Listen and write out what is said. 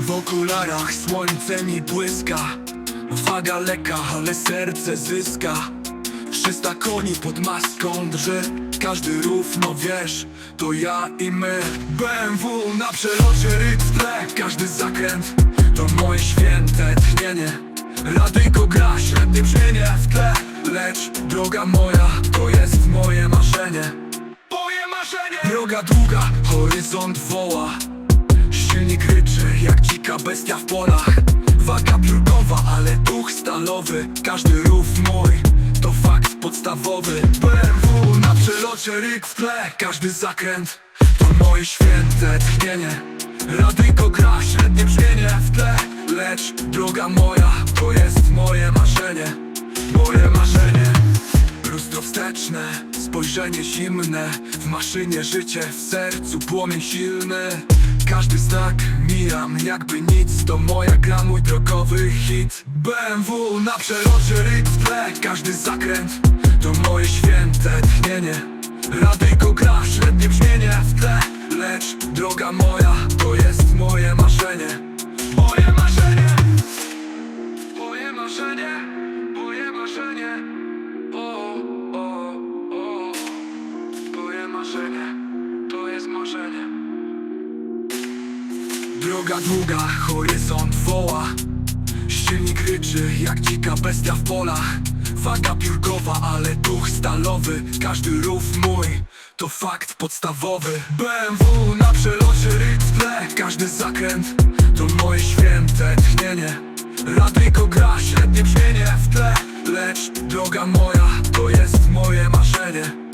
w okularach słońce mi błyska. Waga leka, ale serce zyska. 300 koni pod maską drży. Każdy rów, no wiesz, to ja i my. BMW na przelocie, ryk w tle. Każdy zakręt to moje święte tchnienie. Radyjko gra, średnie brzmienie w tle. Lecz droga moja, to jest moje marzenie. Moje marzenie. Droga długa, horyzont woła. Silnik dzika bestia w polach. Waga piórkowa, ale duch stalowy. Każdy rów mój to fakt podstawowy. BMW na przelocie, ryk w tle. Każdy zakręt to moje święte tchnienie. Radyjko gra, średnie brzmienie w tle. Lecz droga moja to jest moje marzenie. Moje marzenie. Lustro wsteczne, spojrzenie zimne. W maszynie życie, w sercu płomień silny Każdy znak. Mijam jakby nic To moja gra, mój drogowy hit. BMW na przelocie, ryk w tle Każdy zakręt. To moje święte tchnienie. Radyjko gra, średnie brzmienie w tle. Lecz droga moja to jest moje marzenie. Moje marzenie. Moje marzenie. Moje marzenie. O, o, o, moje marzenie, Droga długa, horyzont woła. Silnik ryczy jak dzika bestia w polach Waga piórkowa, ale duch stalowy. Każdy rów mój to fakt podstawowy. BMW na przelocie, ryk w tle. Każdy zakręt to moje święte tchnienie. Radyjko gra, średnie brzmienie w tle. Lecz droga moja to jest moje marzenie